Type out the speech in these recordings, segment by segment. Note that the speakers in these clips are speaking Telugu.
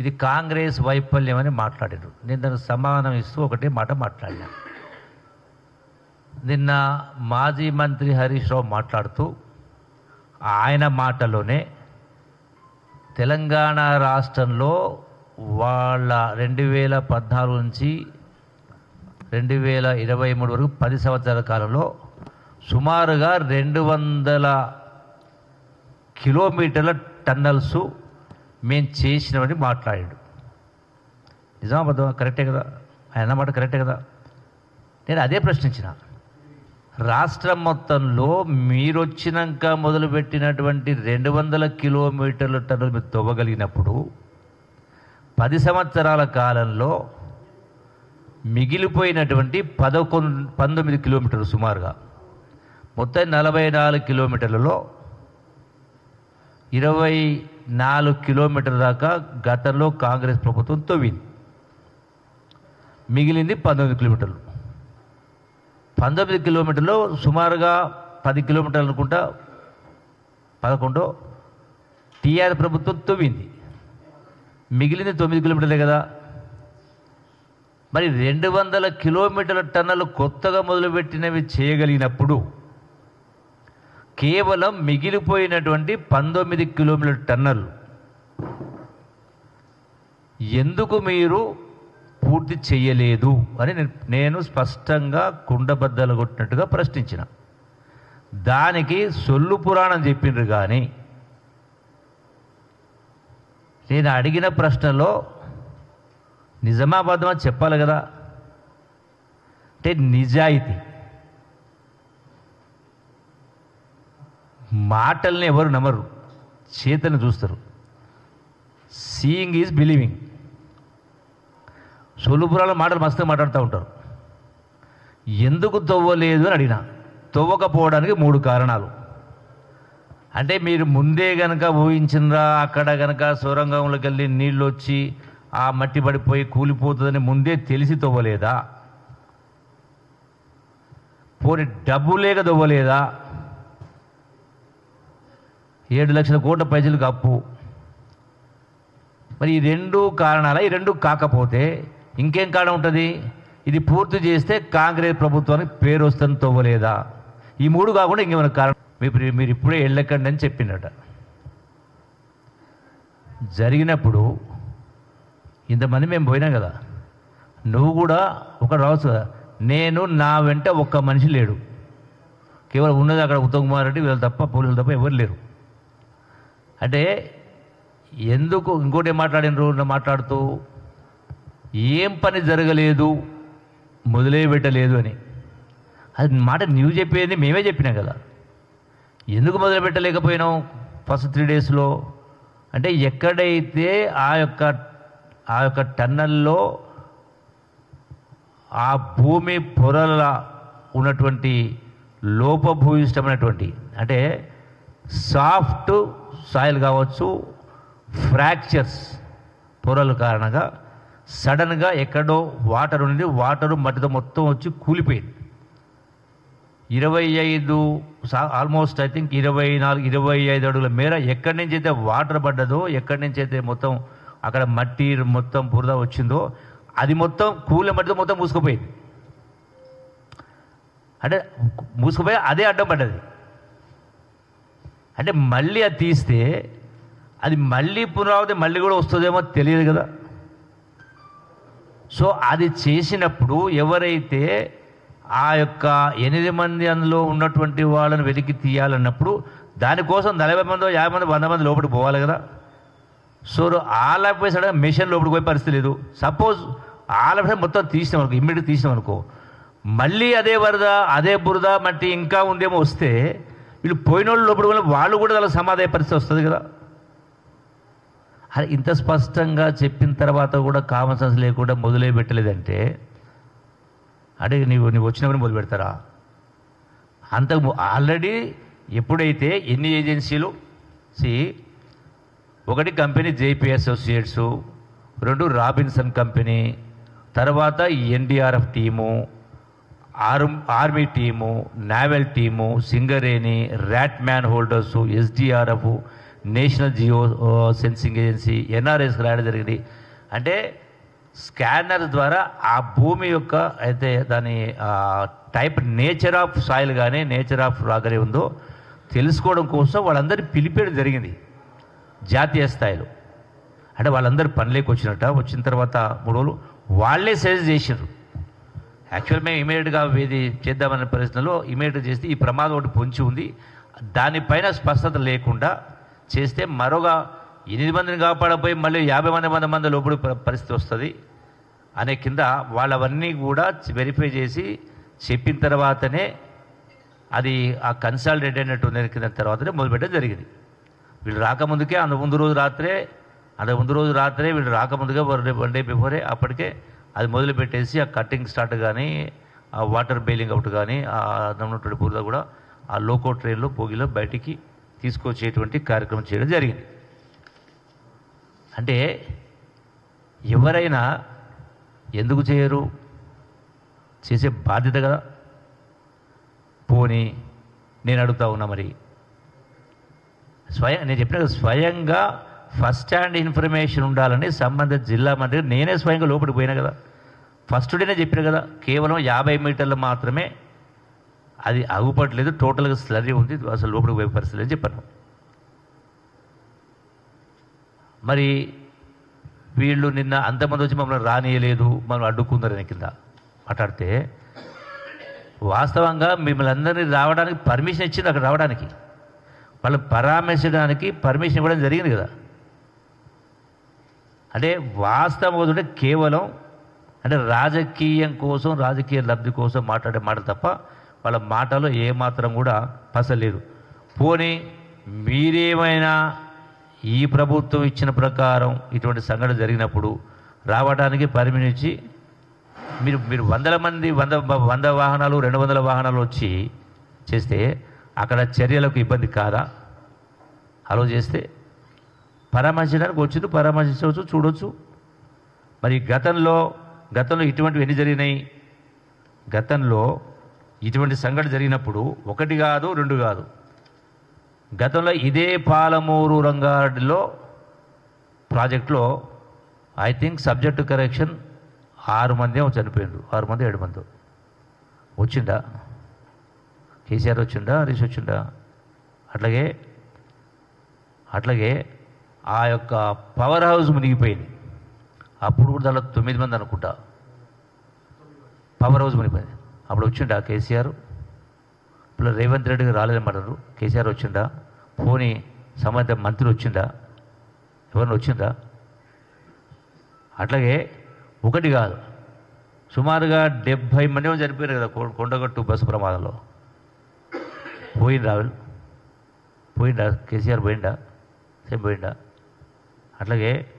ఇది కాంగ్రెస్ వైఫల్యం అని మాట్లాడారు. నేను దానికి సమాధానం ఇస్తూ ఒకటే మాట మాట్లాడినా. నిన్న మాజీ మంత్రి హరీష్ రావు మాట్లాడుతూ ఆయన మాటలోనే తెలంగాణ రాష్ట్రంలో వాళ్ళ రెండు వేల పద్నాలుగు నుంచి రెండు వేల ఇరవై మూడు వరకు పది సంవత్సరాల కాలంలో సుమారుగా రెండు వందల కిలోమీటర్ల టన్నల్సు మేము చేసినామని మాట్లాడాడు. నిజామాబాద్ కరెక్టే కదా? ఆయన మాట కరెక్టే కదా? నేను అదే ప్రశ్నించిన. రాష్ట్రం మొత్తంలో మీరు వచ్చినాక మొదలుపెట్టినటువంటి రెండు వందల కిలోమీటర్ల టన్నులు మీరు తవ్వగలిగినప్పుడు పది సంవత్సరాల కాలంలో మిగిలిపోయినటువంటి పదకొండు పంతొమ్మిది కిలోమీటర్లు సుమారుగా. మొత్తం నలభై నాలుగు కిలోమీటర్లలో ఇరవై నాలుగు కిలోమీటర్ల దాకా గతంలో కాంగ్రెస్ ప్రభుత్వం తవ్వింది. మిగిలింది పంతొమ్మిది కిలోమీటర్లు. పంతొమ్మిది కిలోమీటర్లు సుమారుగా పది కిలోమీటర్లు అనుకుంటా పదకొండు టీఆర్ ప్రభుత్వం తవ్వింది. మిగిలింది తొమ్మిది కిలోమీటర్లే కదా. మరి రెండు వందల కిలోమీటర్ల టన్నులు కొత్తగా మొదలుపెట్టినవి చేయగలిగినప్పుడు కేవలం మిగిలిపోయినటువంటి పంతొమ్మిది కిలోమీటర్ల టన్నులు. ఎందుకు మీరు పూర్తి చేయలేదు అని నేను- స్పష్టంగా కుండబద్దలు కొట్టినట్టుగా ప్రశ్నించిన. దానికి సొల్లు పురాణం చెప్పిండ్రు కానీ నేను అడిగిన ప్రశ్నలో నిజమాబాదమా చెప్పాలి కదా. అంటే నిజాయితీ. మాటల్ని ఎవరు నమ్మరు చేతను చూస్తారు. సీయింగ్ ఈజ్ బిలీవింగ్ సొలుపురాల మాటలు మస్తు మాట్లాడుతూ ఉంటారు. ఎందుకు తవ్వలేదు అని అడిగిన తవ్వకపోవడానికి మూడు కారణాలు. అంటే మీరు ముందే గనక ఊహించినరా అక్కడ గనక సొరంగంలోకి వెళ్ళి నీళ్ళు వచ్చి ఆ మట్టి పడిపోయి కూలిపోతుందని ముందే తెలిసి తవ్వలేదా? పోనీ డబ్బు లేక తవ్వలేదా? ఏడు లక్షల కోట్ల ప్రజలకు అప్పు. మరి ఈ రెండు కారణాల ఈ రెండు కాకపోతే ఇంకేం కారణం ఉంటుంది? ఇది పూర్తి చేస్తే కాంగ్రెస్ ప్రభుత్వానికి పేరు వస్తుంది తవ్వలేదా ఈ మూడు కాకుండా ఇంకేమైనా కారణం? మీరు మీరు ఇప్పుడే వెళ్ళకండి అని చెప్పిండట జరిగినప్పుడు ఇంతమంది మేము పోయినాం కదా. నువ్వు కూడా ఒక రావచ్చు కదా. నేను నా వెంట ఒక్క మనిషి లేడు. కేవలం ఉన్నది అక్కడ ఉత్తమ్ కుమార్ రెడ్డి వీళ్ళు తప్ప పోలీసులు తప్ప ఎవరు లేరు. అంటే ఎందుకు ఇంకోటి ఏం మాట్లాడినరు? నా మాట్లాడుతూ ఏం పని జరగలేదు మొదలే పెట్టలేదు అని. అది మాట నీవు చెప్పేది మేమే చెప్పినాం కదా. ఎందుకు మొదలు పెట్టలేకపోయినాం ఫస్ట్ త్రీ డేస్లో? అంటే ఎక్కడైతే ఆ యొక్క ఆ యొక్క టన్నల్లో ఆ భూమి పొరల ఉన్నటువంటి లోపభూయిష్టమైనటువంటి అంటే సాఫ్ట్ సాయిల్ కావచ్చు ఫ్రాక్చర్స్ పొరల కారణంగా సడన్గా ఎక్కడో వాటర్ ఉండి వాటరు మట్టితో మొత్తం వచ్చి కూలిపోయింది. ఇరవై ఐదు ఆల్మోస్ట్ ఐ థింక్ ఇరవై నాలుగు ఇరవై ఐదు అడుగుల మేర ఎక్కడి నుంచి అయితే వాటర్ పడ్డదో ఎక్కడి నుంచి అయితే మొత్తం అక్కడ మట్టి మొత్తం బురద వచ్చిందో అది మొత్తం కూల మట్టితో మొత్తం మూసుకుపోయింది. అంటే మూసుకుపోయి అదే అడ్డం పడ్డది. అంటే మళ్ళీ అది తీస్తే అది మళ్ళీ పునరావృతి మళ్ళీ కూడా వస్తుందేమో తెలియదు కదా. సో అది చేసినప్పుడు ఎవరైతే ఆ యొక్క ఎనిమిది మంది అందులో ఉన్నటువంటి వాళ్ళని వెలికి తీయాలన్నప్పుడు దానికోసం నలభై మంది యాభై మంది వంద మంది లోపలికి పోవాలి కదా. సో ఆలపై సడన్ మిషన్ లోపలికి పోయే పరిస్థితి లేదు. సపోజ్ ఆలపై మొత్తం తీసినాం అనుకో ఇమ్మీడియట్ తీసినాం అనుకో. మళ్ళీ అదే వరద అదే బురద మట్టి ఇంకా ఉందేమో వస్తే వీళ్ళు పోయిన వాళ్ళు లోపల వాళ్ళు కూడా అలా సమాధాయ పరిస్థితి వస్తుంది కదా. అది ఇంత స్పష్టంగా చెప్పిన తర్వాత కూడా కామన్ సెన్స్ లేకుండా మొదలే పెట్టలేదంటే అంటే నీవు నీవు వచ్చినప్పుడు మొదలు పెడతారా? అంత ఆల్రెడీ ఎప్పుడైతే ఎన్ని ఏజెన్సీలు? సి ఒకటి కంపెనీ జేపీ అసోసియేట్స్ రెండు రాబిన్సన్ కంపెనీ తర్వాత NDRF team arm army team naval team Singareni rat man holders SDRF national geo sensing agency ఎన్ఆర్ఎస్కి రాయడం జరిగింది. అంటే స్కానర్ ద్వారా ఆ భూమి యొక్క అయితే దాని టైప్ నేచర్ ఆఫ్ సాయిల్ కానీ నేచర్ ఆఫ్ రాగనే ఉందో తెలుసుకోవడం కోసం వాళ్ళందరినీ పిలిపేయడం జరిగింది జాతీయ స్థాయిలో. అంటే వాళ్ళందరూ పనిలోకి వచ్చినట్ట వచ్చిన తర్వాత మూడు రోజులు వాళ్ళే సజెస్ట్ చేసారు యాక్చువల్ మేము ఇమీడియట్గా ఇది చేద్దామనే పరిస్థితుల్లో ఇమీడియట్గా చేస్తే ఈ ప్రమాదం ఒకటి పొంచి ఉంది. దానిపైన స్పష్టత లేకుండా చేస్తే మరొక ఎనిమిది మందిని కాపాడపోయి మళ్ళీ యాభై మంది వంద మంది లోపడి పరిస్థితి వస్తుంది. అనే కింద వాళ్ళవన్నీ కూడా వెరిఫై చేసి చెప్పిన తర్వాతనే అది ఆ కన్సల్టేట్ అయినట్టు నెరికిన కింద తర్వాతనే మొదలుపెట్టడం జరిగింది. వీళ్ళు రాకముందుకే అంత ముందు రోజు రాత్రే అంత ముందు రోజు రాత్రే వీళ్ళు రాకముందుగా వన్ డే వన్ డే బిఫోరే అప్పటికే అది మొదలుపెట్టేసి ఆ కట్టింగ్ స్టార్ట్ కానీ ఆ వాటర్ బెయిలింగ్ అవుట్ కానీ ఆ ఉన్నటువంటి బురద కూడా ఆ లోకో ట్రైన్లో పోగిలో బయటికి తీసుకొచ్చేటువంటి కార్యక్రమం చేయడం జరిగింది. అంటే ఎవరైనా ఎందుకు చేయరు? చేసే బాధ్యత కదా. పోనీ నేను అడుగుతా ఉన్నా మరి. స్వయం నేను చెప్పిన స్వయంగా ఫస్ట్ హ్యాండ్ ఇన్ఫర్మేషన్ ఉండాలని సంబంధిత జిల్లా మంత్రి నేనే స్వయంగా లోపలికి పోయినా కదా. ఫస్ట్ డేనే చెప్పిన కదా కేవలం యాభై మీటర్లు మాత్రమే అది అగుపట్లేదు టోటల్గా స్లరీ ఉంది అసలు లోపలికి పోయే పరిస్థితి అని చెప్పాను మరి వీళ్ళు నిన్న అంతమంది వచ్చి మమ్మల్ని రానియలేదు మనం అడ్డుకుందరని కింద మాట్లాడితే వాస్తవంగా మిమ్మల్ని అందరినీ రావడానికి పర్మిషన్ ఇచ్చింది అక్కడ రావడానికి. వాళ్ళు పరామర్శించడానికి పర్మిషన్ ఇవ్వడం జరిగింది కదా. అంటే వాస్తవం కేవలం అంటే రాజకీయం కోసం రాజకీయ లబ్ధి కోసం మాట్లాడే మాట తప్ప వాళ్ళ మాటలో ఏమాత్రం కూడా పసలేదు. పోనీ మీరేమైనా ఈ ప్రభుత్వం ఇచ్చిన ప్రకారం ఇటువంటి సంఘటన జరిగినప్పుడు రావడానికి పరిమిణించి మీరు మీరు వందల మంది వంద వంద వాహనాలు రెండు వందల వాహనాలు వచ్చి చేస్తే అక్కడ చర్యలకు ఇబ్బంది కాదా? అలో చేస్తే పరామర్శించడానికి వచ్చింది పరామర్శించవచ్చు చూడవచ్చు మరి గతంలో గతంలో ఇటువంటివి ఎన్ని జరిగినాయి? గతంలో ఇటువంటి సంఘటన జరిగినప్పుడు ఒకటి కాదు రెండు కాదు. గతంలో ఇదే పాలమూరు రంగారెడ్డిలో ప్రాజెక్టులో ఐ థింక్ సబ్జెక్టు కరెక్షన్ ఆరు మంది చనిపోయిండు ఆరు మంది ఏడు మంది. వచ్చిండా కేసీఆర్ వచ్చిండా హరీష్ వచ్చిండా అట్లాగే అట్లాగే ఆ యొక్క పవర్ హౌస్ మునిగిపోయింది. అప్పుడు కూడా దాంట్లో తొమ్మిది మంది అనుకుంటా. పవర్ హౌస్ మునిగిపోయింది. అప్పుడు వచ్చిండా కేసీఆర్? ఇప్పుడు రేవంత్ రెడ్డి గారు కేసీఆర్ వచ్చిండా? పోనీ సంబంధిత మంత్రి వచ్చిండా? ఎవరిని వచ్చిందా? అట్లాగే ఒకటి కాదు. సుమారుగా డెబ్భై మంది ఏమో చనిపోయారు కదా కొ- కొండగట్టు బస్సు ప్రమాదంలో. పోయిండ్రా వాళ్ళు? పోయిండా కేసీఆర్ పోయిండా? సేమ్ పోయిండా? అట్లాగే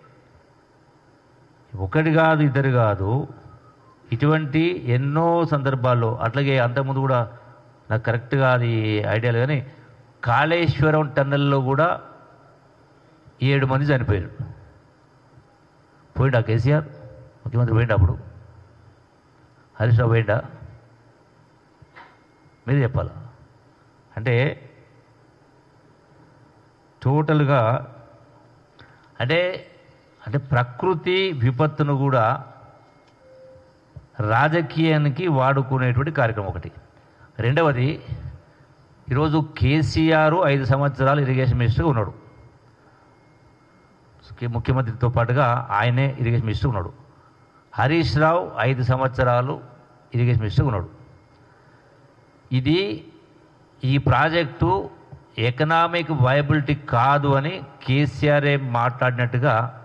ఒకటి కాదు ఇద్దరు కాదు ఇటువంటి ఎన్నో సందర్భాల్లో అట్లాగే అంతకుముందు కూడా నాకు కరెక్ట్గా అది ఐడియాలు కానీ కాళేశ్వరం టన్నెల్లో కూడా ఏడు మంది చనిపోయారు పోయిండా కేసీఆర్? ముఖ్యమంత్రి పోయిండా అప్పుడు హరీష్ రావు పోయిండా? మీరు చెప్పాలా? అంటే టోటల్గా అంటే అంటే ప్రకృతి విపత్తును కూడా రాజకీయానికి వాడుకునేటువంటి కార్యక్రమం ఒకటి. రెండవది ఈరోజు కేసీఆర్ ఐదు సంవత్సరాలు ఇరిగేషన్ మినిస్టర్గా ఉన్నాడు. ముఖ్యమంత్రితో పాటుగా ఆయనే ఇరిగేషన్ మినిస్టర్ ఉన్నాడు. హరీష్ రావు ఐదు సంవత్సరాలు ఇరిగేషన్ మినిస్టర్ ఉన్నాడు. ఇది ఈ ప్రాజెక్టు ఎకనామిక్ వయబిలిటీ కాదు అని కేసీఆర్ఏ మాట్లాడినట్టుగా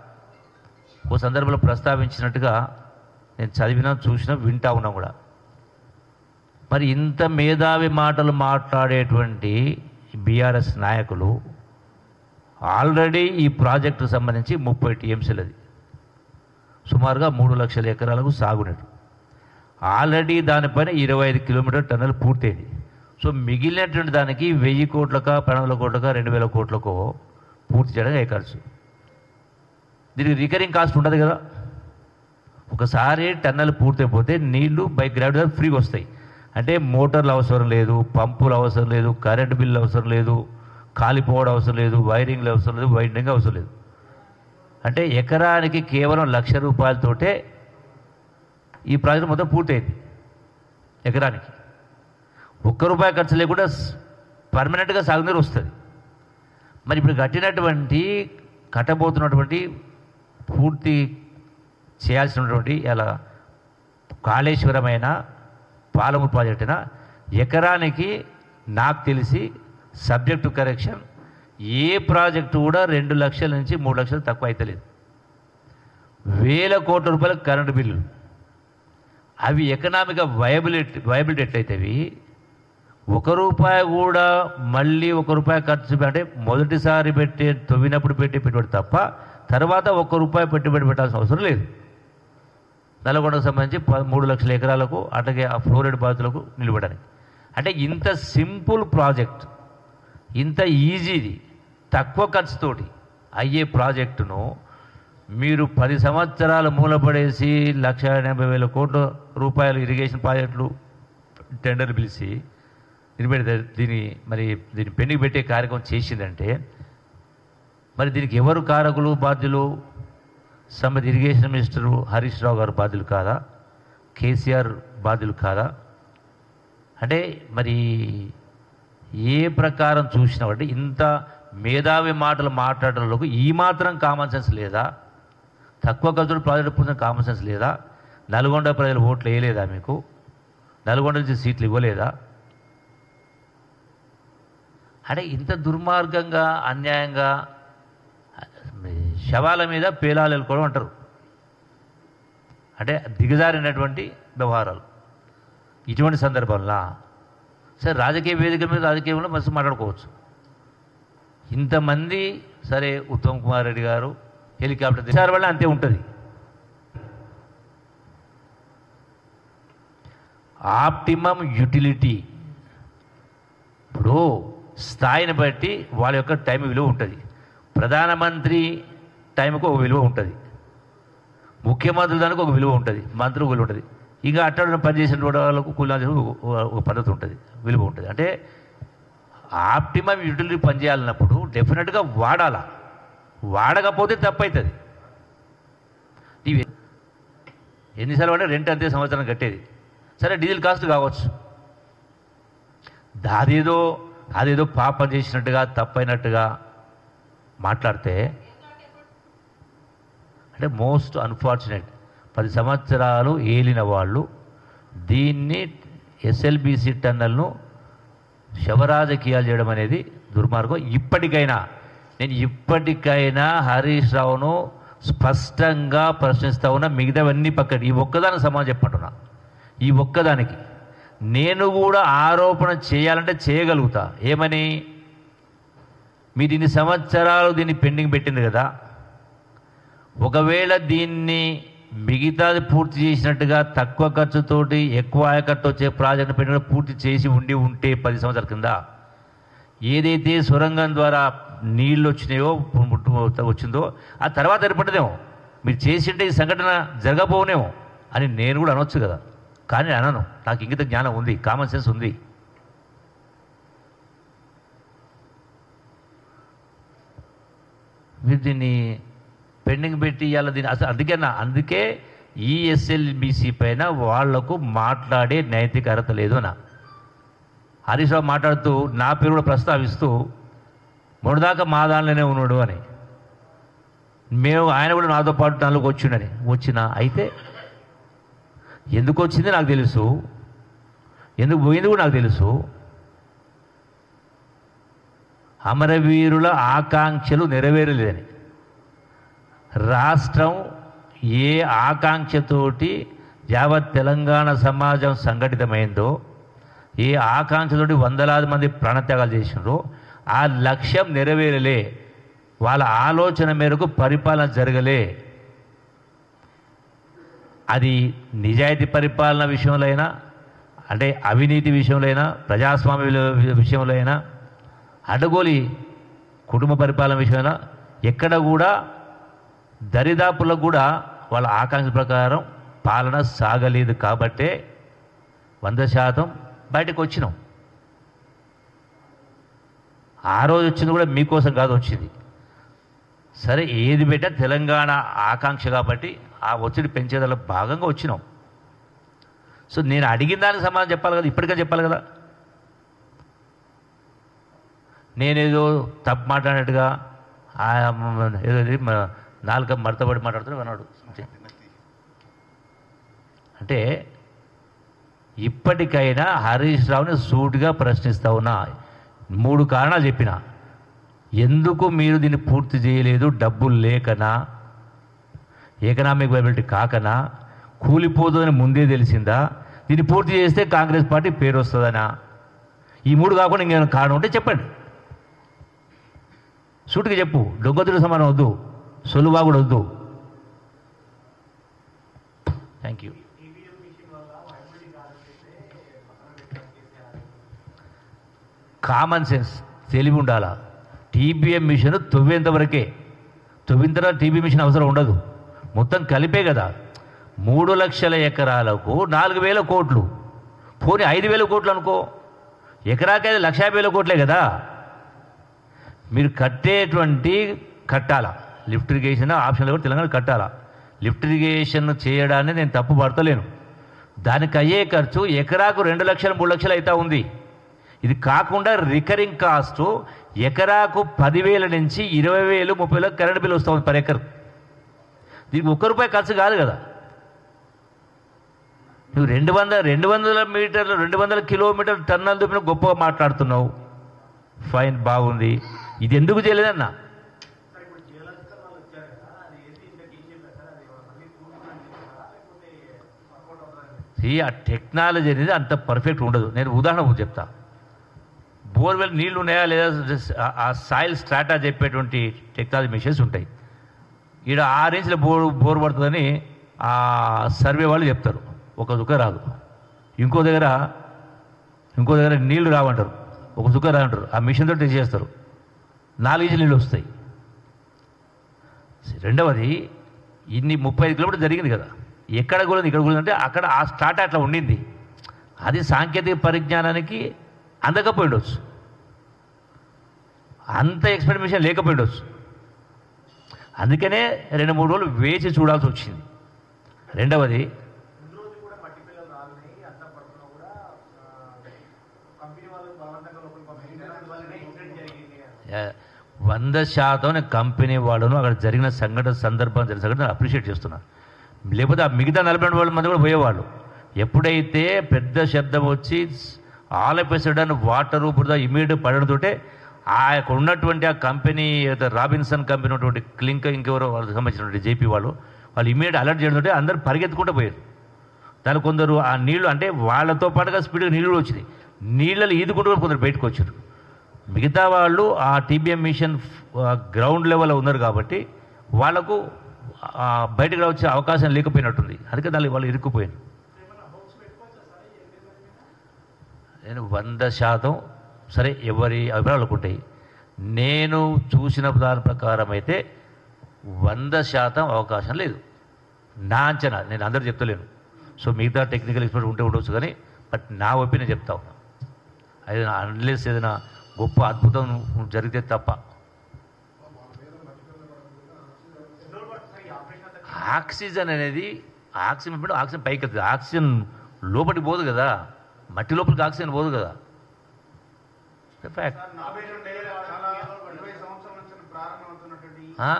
ఓ సందర్భంలో ప్రస్తావించినట్టుగా నేను చదివినా చూసినా వింటా ఉన్నా కూడా. మరి ఇంత మేధావి మాటలు మాట్లాడేటువంటి బీఆర్ఎస్ నాయకులు ఆల్రెడీ ఈ ప్రాజెక్టుకు సంబంధించి ముప్పై టీఎంసీలు అది. సుమారుగా మూడు లక్షల ఎకరాలకు సాగునీరు ఆల్రెడీ దానిపైన ఇరవై ఐదు కిలోమీటర్ టన్నెల్ పూర్తయింది. సో మిగిలినటువంటి దానికి వెయ్యి కోట్లక పన్నెండు వందల కోట్లక రెండు వేల కోట్లకో పూర్తి చేయడం ఏ ఖర్చు? దీనికి రికరింగ్ కాస్ట్ ఉండదు కదా. ఒకసారి టన్నెల్ పూర్తయిపోతే నీళ్ళు బై గ్రావిటీ ఫ్రీగా వస్తాయి. అంటే మోటార్లు అవసరం లేదు పంపులు అవసరం లేదు కరెంట్ బిల్లు అవసరం లేదు కాలిపోవడం అవసరం లేదు వైరింగ్లు అవసరం లేదు వైండింగ్ అవసరం లేదు. అంటే ఎకరానికి కేవలం లక్ష రూపాయలతోటే ఈ ప్రాజెక్ట్ మొత్తం పూర్తయింది. ఎకరానికి. ఒక్క రూపాయి ఖర్చు లేకుండా పర్మనెంట్గా సాగునీరు వస్తుంది. మరి ఇప్పుడు కట్టినటువంటి కట్టబోతున్నటువంటి పూర్తి చేయాల్సినటువంటి ఇలా కాళేశ్వరమైన పాలమూరు ప్రాజెక్టున అయినా ఎకరానికి నాకు తెలిసి సబ్జెక్టు కరెక్షన్ ఏ ప్రాజెక్టు కూడా రెండు లక్షల నుంచి మూడు లక్షలు తక్కువ అవుతలేదు వేల కోట్ల రూపాయల కరెంటు బిల్లులు అవి ఎకనామిక్గా వయబిలిటీ వయబిలిటీ ఎట్లయితే ఒక రూపాయి కూడా మళ్ళీ ఒక రూపాయి ఖర్చు అంటే మొదటిసారి పెట్టి తవ్వినప్పుడు పెట్టే పెట్టుబడి తప్ప తర్వాత ఒక్క రూపాయి పెట్టుబడి పెట్టాల్సిన అవసరం లేదు. నల్గొండకు సంబంధించి మూడు లక్షల ఎకరాలకు అట్లాగే ఆ ఫ్లోరైడ్ బాధితులకు నిలబడడానికి. అంటే ఇంత సింపుల్ ప్రాజెక్ట్ ఇంత ఈజీది తక్కువ ఖర్చుతోటి అయ్యే ప్రాజెక్టును మీరు పది సంవత్సరాలు మూలపడేసి లక్ష ఎనభై వేల కోట్ల రూపాయలు ఇరిగేషన్ ప్రాజెక్టులు టెండర్ పిలిచి దీని దీని మరి దీన్ని పెండింగ్ పెట్టే కార్యక్రమం చేసిందంటే మరి దీనికి ఎవరు కారకులు బాధ్యులు? సంబంధ ఇరిగేషన్ మినిస్టరు హరీష్ రావు గారు బాధ్యులు కాదా? కేసీఆర్ బాధ్యులు కాదా? అంటే మరి ఏ ప్రకారం చూసినా అంటే ఇంత మేధావి మాటలు మాట్లాడడంలోకి ఈ మాత్రం కామన్ సెన్స్ లేదా? తక్కువ ఖర్చులు ప్రాజెక్టు పొందిన కామన్ సెన్స్ లేదా? నల్గొండ ప్రజలు ఓట్లు వేయలేదా మీకు? నల్గొండ నుంచి సీట్లు ఇవ్వలేదా? అంటే ఇంత దుర్మార్గంగా అన్యాయంగా శవాల మీద పేలాలు వెళ్ళుకోవడం అంటారు. అంటే దిగజారినటువంటి వ్యవహారాలు. ఇటువంటి సందర్భంలో సరే రాజకీయ వేదిక మీద రాజకీయంలో మనసు మాట్లాడుకోవచ్చు. ఇంతమంది సరే ఉత్తమ్ కుమార్ రెడ్డి గారు హెలికాప్టర్ దిశారు వల్ల అంతే ఉంటుంది. Optimum utility. ఇప్పుడు స్థాయిని బట్టి వాళ్ళ యొక్క టైం విలువ ఉంటుంది. ప్రధానమంత్రి టైంకు ఒక విలువ ఉంటుంది. ముఖ్యమంత్రి దానికి ఒక విలువ ఉంటుంది. మంత్రి విలువ ఉంటుంది. ఇంకా అట్లా పనిచేసిన వాళ్ళకు కూలి ఒక పద్ధతి ఉంటుంది. విలువ ఉంటుంది. అంటే ఆప్టిమం యూటిలిటీ పనిచేయాలన్నప్పుడు డెఫినెట్గా వాడాలా. వాడకపోతే తప్పవుతుంది నీవి ఎన్నిసార్లు అంటే రెంట్ అంతే సంవత్సరం కట్టేది. సరే డీజిల్ కాస్ట్ కావచ్చు. దాదేదో అదేదో పాపం చేసినట్టుగా తప్పైనట్టుగా మాట్లాడితే అంటే మోస్ట్ అన్ఫార్చునేట్. పది సంవత్సరాలు ఏలిన వాళ్ళు దీన్ని ఎస్ఎల్బిసి టన్నల్ను శవరాజకీయాలు చేయడం అనేది దుర్మార్గం. ఇప్పటికైనా నేను ఇప్పటికైనా హరీష్ రావును స్పష్టంగా ప్రశ్నిస్తా ఉన్నా మిగతావన్నీ పక్కన ఈ ఒక్కదాని సమాజం చెప్పంటున్నా. ఈ ఒక్కదానికి. నేను కూడా ఆరోపణ చేయాలంటే చేయగలుగుతా. ఏమని? మీరు ఇన్ని సంవత్సరాలు దీన్ని పెండింగ్ పెట్టింది కదా. ఒకవేళ దీన్ని మిగతాది పూర్తి చేసినట్టుగా తక్కువ ఖర్చుతోటి ఎక్కువ ఆయకట్టు వచ్చే ప్రాజెక్టు పెట్టిన పూర్తి చేసి ఉండి ఉంటే పది సంవత్సరాల కింద ఏదైతే సొరంగం ద్వారా నీళ్ళు వచ్చినాయో ముట్టు వచ్చిందో ఆ తర్వాత ఏర్పడ్డదేమో. మీరు చేసింటే ఈ సంఘటన జరగబోనేమో అని నేను కూడా అనొచ్చు కదా. కానీ అనను. నాకు ఇంగిత జ్ఞానం ఉంది కామన్ సెన్స్ ఉంది. మీరు దీన్ని పెండింగ్ పెట్టి ఇవాళ దీన్ని. అసలు అందుకే నా అందుకే ఈ ఎస్ఎల్బిసి పైన వాళ్ళకు మాట్లాడే నైతిక అర్హత లేదు నా హరీష్ రావు మాట్లాడుతూ నా పేరు కూడా ప్రస్తావిస్తూ మొన్నదాకా మా దానిలోనే ఉన్నాడు అని. మేము ఆయన కూడా నాతో పాటు దానిలోకి వచ్చిండని. వచ్చిన అయితే ఎందుకు వచ్చింది నాకు తెలుసు. ఎందుకు పోయింది కూడా నాకు తెలుసు. అమరవీరుల ఆకాంక్షలు నెరవేరలేదని. రాష్ట్రం ఏ ఆకాంక్షతోటి యావత్ తెలంగాణ సమాజం సంఘటితమైందో ఏ ఆకాంక్షతోటి వందలాది మంది ప్రాణత్యాగాలు చేసినారో ఆ లక్ష్యం నెరవేరలే. వాళ్ళ ఆలోచన మేరకు పరిపాలన జరగలే. అది నిజాయితీ పరిపాలన విషయంలో అయినా అంటే అవినీతి విషయంలో అయినా ప్రజాస్వామ్య విషయంలో అయినా అడగోలి కుటుంబ పరిపాలన విషయమైనా ఎక్కడ కూడా దరిదాపులకు కూడా వాళ్ళ ఆకాంక్ష ప్రకారం పాలన సాగలేదు కాబట్టే వంద శాతం బయటకు వచ్చినాం ఆ రోజు వచ్చింది కూడా మీకోసం కాదు వచ్చింది. సరే ఏది పెట్టా తెలంగాణ ఆకాంక్ష కాబట్టి ఆ ఒత్తిడి పెంచేదాలో భాగంగా వచ్చినాం. సో నేను అడిగిన దానికి సమాధానం చెప్పాలి కదా ఇప్పటికే చెప్పాలి కదా. నేనేదో తప్పు మాట్లాడినట్టుగా ఏదో ఇది నాలుక మడతపడి మాట్లాడుతున్నాడు అన్నాడు అంటే ఇప్పటికైనా హరీష్ రావుని సూటుగా ప్రశ్నిస్తా ఉన్నా. మూడు కారణాలు చెప్పిన. ఎందుకు మీరు దీన్ని పూర్తి చేయలేదు? డబ్బులు లేకనా? ఎకనామిక్ వైబిలిటీ కాకనా? కూలిపోతుందని ముందే తెలిసిందా? దీన్ని పూర్తి చేస్తే కాంగ్రెస్ పార్టీ పేరు వస్తుందనా? ఈ మూడు కాకుండా ఇంకేమైనా కారణం ఉంటే చెప్పండి. సూటిగా చెప్పు. దొంగతుడు సమానం వద్దు. సొలువా కూడా వద్దు. థ్యాంక్ యూ కామన్ సెన్స్ తెలివి ఉండాలా? టీబీఎం మిషన్ తొవ్వేంత వరకే తొవ్విన తర్వాత టీబీ మిషన్ అవసరం ఉండదు. మొత్తం కలిపే కదా. మూడు లక్షల ఎకరాలకు నాలుగు వేల కోట్లు. పోనీ ఐదు వేల కోట్లు అనుకో. ఎకరాకైతే లక్ష యాభై వేల కోట్లే కదా. మీరు కట్టేటువంటి కట్టాలా. లిఫ్ట్ ఇరిగేషన్ ఆప్షన్లు కూడా తెలంగాణ కట్టాలా. లిఫ్ట్ ఇరిగేషన్ చేయడాన్ని నేను తప్పు పడతలేను దానికి అయ్యే ఖర్చు ఎకరాకు రెండు లక్షలు మూడు లక్షలు అవుతా ఉంది. ఇది కాకుండా రికరింగ్ కాస్ట్ ఎకరాకు పదివేల నుంచి ఇరవై వేలు ముప్పై వేలకు కరెంట్ బిల్ వస్తుంది పర్ ఎకర్. దీనికి ఒక్క రూపాయి ఖర్చు కాదు కదా. నువ్వు రెండు వందల రెండు వందల మీటర్లు రెండు వందల కిలోమీటర్లు టన్నుల దూపిన గొప్పగా మాట్లాడుతున్నావు. ఫైన్ బాగుంది. ఇది ఎందుకు చేయలేదన్నా? ఈ ఆ టెక్నాలజీ అనేది అంత పర్ఫెక్ట్ ఉండదు. నేను ఉదాహరణ చెప్తాను బోర్వెల్ నీళ్ళు ఉన్నాయా లేదా ఆ- సాయిల్ స్ట్రాటా చెప్పేటువంటి టెక్నాలజీ మిషన్స్ ఉంటాయి. ఈడ ఆరు ఇంచుల బోర్ బోర్ పడుతుందని ఆ సర్వే వాళ్ళు చెప్తారు. ఒక దుక్క రాదు. ఇంకో దగ్గర ఇంకో దగ్గర నీళ్ళు రావంటారు. ఒక దుక్క రావంటారు. ఆ మిషన్ తోటి చేస్తారు. నాలుగు ఇంచులు నీళ్ళు వస్తాయి. రెండవది ఇన్ని ముప్పై ఐదు కిలోమీటర్ జరిగింది కదా. ఎక్కడ కూడా ఇక్కడ కూడా అంటే అక్కడ ఆ స్టార్ట్ అట్లా ఉండింది. అది సాంకేతిక పరిజ్ఞానానికి అందకపోయి ఉండవచ్చు అంత ఎక్స్పెరిమెంటేషన్ లేకపోయి ఉండొచ్చు అందుకనే రెండు మూడు రోజులు వేచి చూడాల్సి వచ్చింది. రెండవది వాళ్ళు వంద శాతం నేను కంపెనీ వాళ్ళను అక్కడ జరిగిన సంఘటన సందర్భం జరిగిన సంఘటన అప్రిషియేట్ చేస్తున్నాను లేకపోతే ఆ మిగతా నలభై రెండు వేల మంది కూడా పోయేవాళ్ళు. ఎప్పుడైతే పెద్ద శబ్దం వచ్చి ఆలపెసడని వాటరు బురద ఇమీడియట్ పడడంతోటే ఆ యొక్క ఉన్నటువంటి ఆ కంపెనీ రాబిన్సన్ కంపెనీ ఉన్నటువంటి క్లింక్ ఇంకెవరో వాళ్ళకి సంబంధించినటువంటి జేపీ వాళ్ళు వాళ్ళు ఇమీడియట్ అలర్ట్ చేయడంతో అందరూ పరిగెత్తుకుంటూ పోయారు. దాని కొందరు ఆ నీళ్ళు అంటే వాళ్ళతో పాటుగా స్పీడ్గా నీళ్ళు వచ్చింది వచ్చినాయి. నీళ్ళలో ఈదుకుంటూ కొందరు బయటకు వచ్చారు. మిగతా వాళ్ళు ఆ టీబీఎం మిషన్ గ్రౌండ్ లెవెల్లో ఉన్నారు కాబట్టి వాళ్ళకు బయటకు వచ్చే అవకాశం లేకపోయినట్టుంది. అందుకే దానికి వాళ్ళు ఇరుక్కుపోయారు. నేను వంద శాతం సరే ఎవరి అభిప్రాయాలు ఉంటాయి నేను చూసిన దాని ప్రకారం అయితే వంద శాతం అవకాశం లేదు. నా అంచనా నేను అందరూ చెప్తలేను. సో మిగతా టెక్నికల్ ఎక్స్పర్ట్ ఉంటే ఉండొచ్చు కానీ బట్ నా ఒపీనియన్ చెప్తా ఉన్నా. అది అన్లెస్ ఏదైనా గొప్ప అద్భుతం జరిగితే తప్ప. ఆక్సిజన్ అనేది ఆక్సిజన్ ఆక్సిజన్ పైకి వెళ్తుంది ఆక్సిజన్ లోపలికి పోదు కదా. మట్టి లోపలికి ఆక్సిజన్ పోదు కదా ఫ్యాక్ట్ సార్ నలభై రెండు ఏళ్ళ చాలా ఇరవై సంవత్సరాల నుంచి ప్రారంభమవుతున్నటువంటి ఈ ఆ?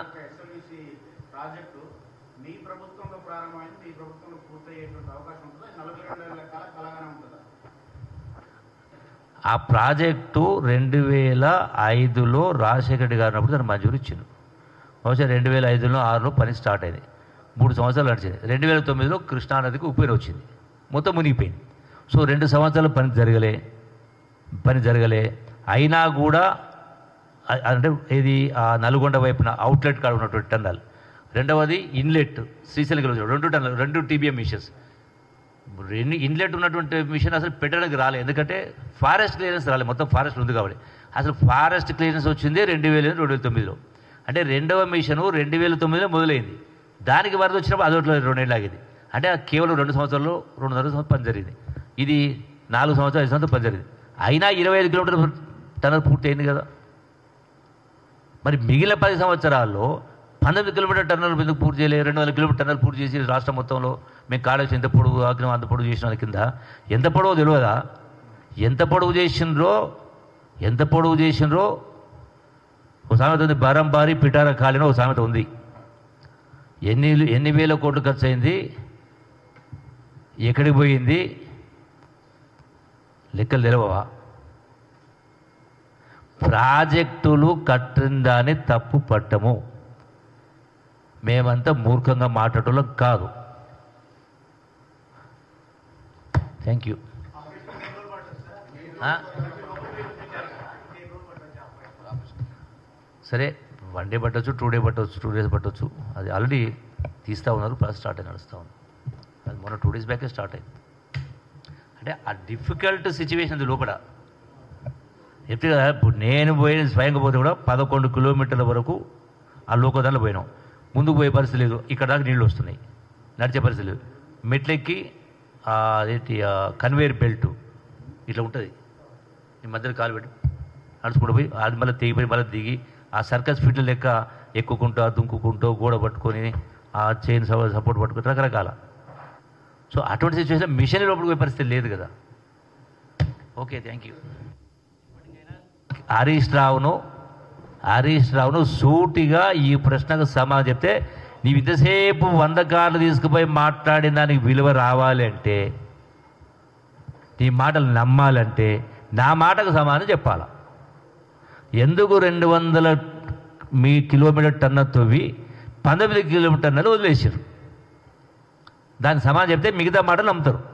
ప్రాజెక్టు రెండు వేల ఐదులో రాజశేఖర రెడ్డి గారు ఉన్నప్పుడు దాన్ని మంజూరు ఇచ్చింది బహుశా రెండు వేల ఐదులో ఆరులో పని స్టార్ట్ అయింది. మూడు సంవత్సరాలు నడిచింది. రెండు వేల తొమ్మిదిలో కృష్ణానదికి ఉప్పేరు వచ్చింది. మొత్తం మునిగిపోయింది. సో రెండు సంవత్సరాలు పని జరగలే. పని జరగలే. అయినా కూడా అంటే ఇది ఆ నల్గొండ వైపున అవుట్లెట్ కాడ ఉన్నటువంటి టన్నల్. రెండవది ఇన్లెట్ శ్రీశైలం రెండు టన్నల్ రెండు టీబీఎం మిషన్స్ రెండు ఇన్లెట్ ఉన్నటువంటి మిషన్ అసలు పెట్టడానికి రాలేదు ఎందుకంటే ఫారెస్ట్ క్లియరెన్స్ రాలేదు మొత్తం ఫారెస్ట్ ఉంది కాబట్టి. అసలు ఫారెస్ట్ క్లియరెన్స్ వచ్చింది రెండు వేల రెండు వేల తొమ్మిదిలో. అంటే రెండవ మిషను రెండు వేల తొమ్మిదిలో మొదలైంది. దానికి వరద వచ్చినప్పుడు అదొకటి రెండేళ్ళు ఆగింది. అంటే కేవలం రెండు సంవత్సరాల్లో రెండున్నర సంవత్సరం పని జరిగింది. ఇది నాలుగు సంవత్సరాలు ఐదు సంవత్సరాలు పని జరిగింది. అయినా ఇరవై ఐదు కిలోమీటర్లు టనల్ పూర్తి అయింది కదా. మరి మిగిలిన పది సంవత్సరాల్లో పంతొమ్మిది కిలోమీటర్ టన్నులు ఎందుకు పూర్తి చేయలేదు రెండు వందల కిలోమీటర్ టన్నల్ పూర్తి చేసి రాష్ట్రం మొత్తంలో మేము కాలేజ్ ఎంత పొడుగు ఆగ్రహం అంత పొడవు చేసిన వాళ్ళ కింద ఎంత పొడవు తెలియదా? ఎంత పొడవు చేసినరో ఎంత పొడవు చేసినరో ఒక సామెత ఉంది భారం బారి పిటార కాలిన ఒక సామెత ఉంది. ఎన్ని ఎన్ని వేల కోట్లు ఖర్చు అయింది? ఎక్కడికి పోయింది? లెక్కలు తెలవవా? ప్రాజెక్టులు కట్టిందాన్ని తప్పు పట్టము. మేమంతా మూర్ఖంగా మాట్లాడటం కాదు. థ్యాంక్ యూ సరే వన్ డే పట్టవచ్చు టూ డే పట్టవచ్చు టూ డేస్ పట్టవచ్చు అది ఆల్రెడీ తీస్తూ ఉన్నారు ప్లస్ స్టార్ట్ అయి నడుస్తూ ఉన్నారు అది మొన్న టూ డేస్ బ్యాకే స్టార్ట్ అయింది. అంటే ఆ డిఫికల్ట్ సిచ్యువేషన్ లోపల చెప్తే కదా? ఇప్పుడు నేను పోయిన స్వయంగా పోతే కూడా పదకొండు కిలోమీటర్ల వరకు ఆ లోకదానిలో పోయినాం. ముందుకు పోయే పరిస్థితి లేదు. ఇక్కడ దాకా నీళ్ళు వస్తున్నాయి. నడిచే పరిస్థితి లేదు. మెట్లెక్కి అదేంటి కన్వేయర్ బెల్ట్ ఇట్లా ఉంటుంది. ఈ మధ్యలో కాలు పెట్టి నడుచుకుంటూ పోయి అది మళ్ళీ తెగిపోయి మళ్ళీ దిగి ఆ సర్కస్ ఫీట్లు లెక్క ఎక్కుకుంటూ దుంకుకుంటూ గోడ పట్టుకొని ఆ చైన్ సపోర్ట్ పట్టుకుని రకరకాల. సో అటువంటి సిచ్యువేషన్ మిషన్ లోపలికి పోయే పరిస్థితి లేదు కదా. Okay thank you. హరీష్ రావును హరీష్ రావును సూటిగా ఈ ప్రశ్నకు సమాధానం చెప్తే నీవు ఇంతసేపు వంద కార్లు తీసుకుపోయి మాట్లాడిన దానికి విలువ రావాలి అంటే నీ మాటలు నమ్మాలంటే నా మాటకు సమాధానం చెప్పాల? ఎందుకు రెండు వందల మీ కిలోమీటర్ టన్న తవ్వి పంతొమ్మిది కిలోమీటర్ టన్నలు వదిలేసారు దానికి సమాధానం చెప్తే మిగతా మాటలు నమ్ముతారు.